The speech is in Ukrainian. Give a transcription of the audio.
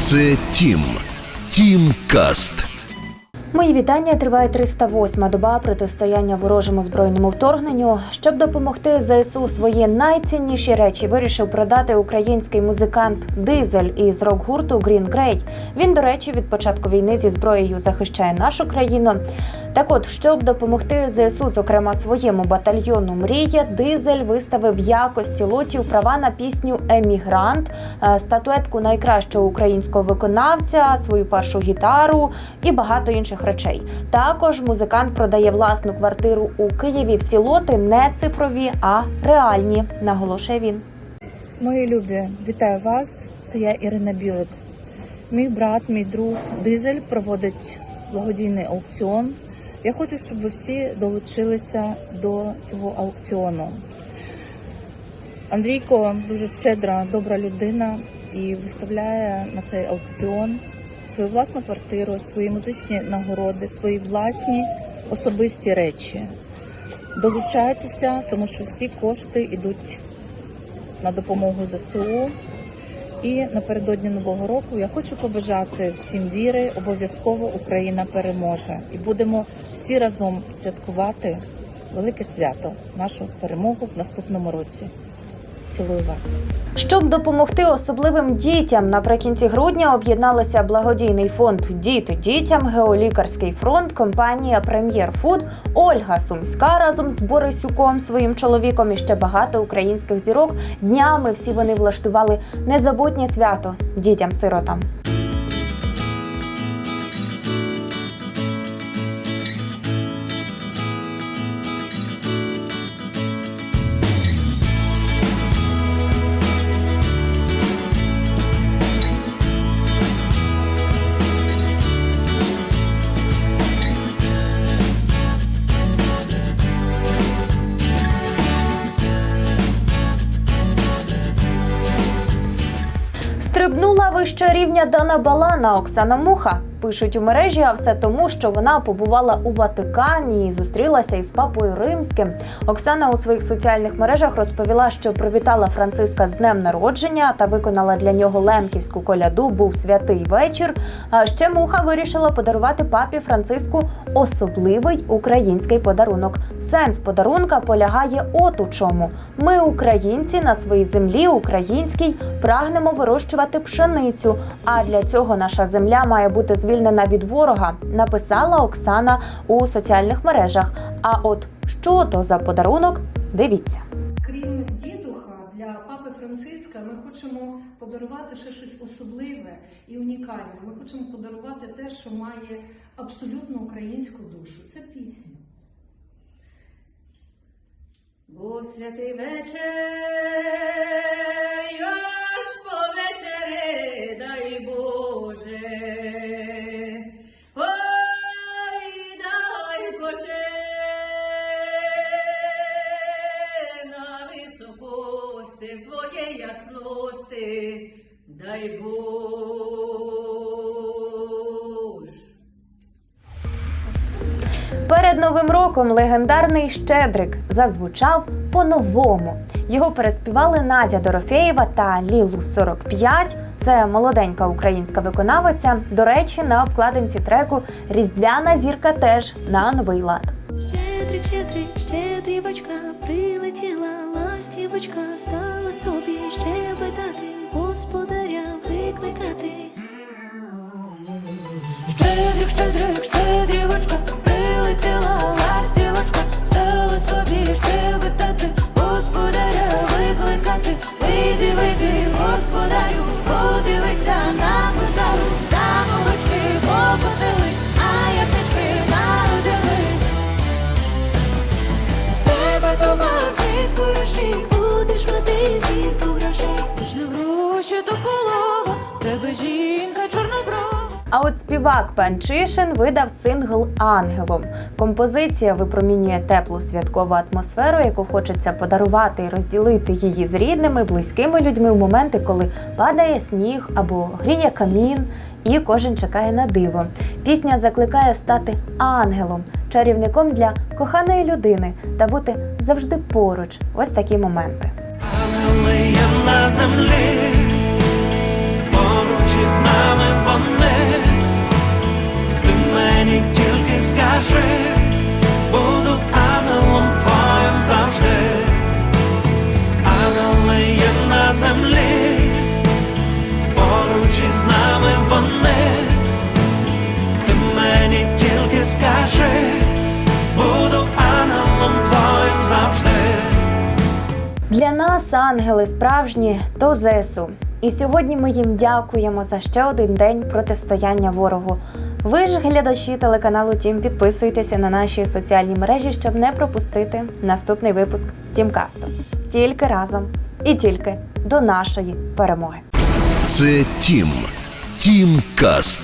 Це Тім. Тім Каст. Мої вітання триває 308-ма доба протистояння ворожому збройному вторгненню. Щоб допомогти ЗСУ свої найцінніші речі, вирішив продати український музикант Дизель із рок-гурту Green Grey. Він, до речі, від початку війни зі зброєю захищає нашу країну. Так от, щоб допомогти ЗСУ, зокрема своєму батальйону Мрія, Дизель виставив якості лотів права на пісню Емігрант, е, статуетку найкращого українського виконавця, свою першу гітару і багато інших речей. Також музикант продає власну квартиру у Києві. Всі лоти не цифрові, а реальні, наголошує він. Мої любі, вітаю вас. Це я Ірина Білик. Мій брат, мій друг Дизель проводить благодійний аукціон. Я хочу, щоб ви всі долучилися до цього аукціону. Андрійко дуже щедра, добра людина і виставляє на цей аукціон свою власну квартиру, свої музичні нагороди, свої власні особисті речі. Долучайтеся, тому що всі кошти йдуть на допомогу ЗСУ. І напередодні нового року я хочу побажати всім віри. Обов'язково Україна переможе, і будемо всі разом святкувати велике свято, нашу перемогу в наступному році. Цілую вас. Щоб допомогти особливим дітям, наприкінці грудня об'єдналися благодійний фонд Діти дітям, геолікарський фронт, компанія Прем'єр Фуд, Ольга Сумська разом з Борисюком, своїм чоловіком і ще багато українських зірок. Днями всі вони влаштували незабутнє свято дітям-сиротам. Стрибнула вище рівня Дана Балана Оксана Муха. Пишуть у мережі, а все тому, що вона побувала у Ватикані і зустрілася із папою римським. Оксана у своїх соціальних мережах розповіла, що привітала Франциска з днем народження та виконала для нього лемківську коляду. Був святий вечір. А ще муха вирішила подарувати папі Франциску особливий український подарунок. Сенс подарунка полягає от у чому. Ми, українці, на своїй землі українській прагнемо вирощувати пшеницю. А для цього наша земля має бути звільнена від ворога. Написала Оксана у соціальних мережах. А от що то за подарунок? Дивіться. Крім дідуха, для папи Франциска ми хочемо подарувати ще щось особливе і унікальне. Ми хочемо подарувати те, що має абсолютно українську душу. Це пісня. Святий вечір, аж по вечері, дай Боже. Ой, дай Боже, на високости в твоєї ясності, дай Боже. Перед новим роком легендарний Щедрик зазвучав по-новому. Його переспівали Надя Дорофєєва та Лілу 45. Це молоденька українська виконавиця. До речі, на обкладинці треку Різдвяна зірка теж на новий лад. Щедрик, щедрик, щедрівочка, прилетіла ластівочка, стала собі щебетати, господаря викликати. Щедрик, Вийди, господарю, подивися на кошару, там овочки покотились, а ягнички народились. В тебе товар весь хороший, будеш мати вірку грошей. Ж не гроші то полова, в тебе жінка. А от співак Панчишин видав сингл Ангелом. Композиція випромінює теплу святкову атмосферу, яку хочеться подарувати і розділити її з рідними, близькими людьми в моменти, коли падає сніг або гріє камін, і кожен чекає на диво. Пісня закликає стати ангелом, чарівником для коханої людини та бути завжди поруч. Ось такі моменти. Ангели є на землі, поруч із нами мені тільки скажи, буду ангелом твоїм завжди, Ангели є на землі, поруч із нами вони, ти мені тільки скажи, буду ангелом твоїм завжди. Для нас ангели справжні то ЗЕСУ. І сьогодні ми їм дякуємо за ще один день протистояння ворогу. Ви ж, глядачі телеканалу Тім, підписуйтеся на наші соціальні мережі, щоб не пропустити наступний випуск Тімкасту. Тільки разом і тільки до нашої перемоги. Це Тім. Тім Каст.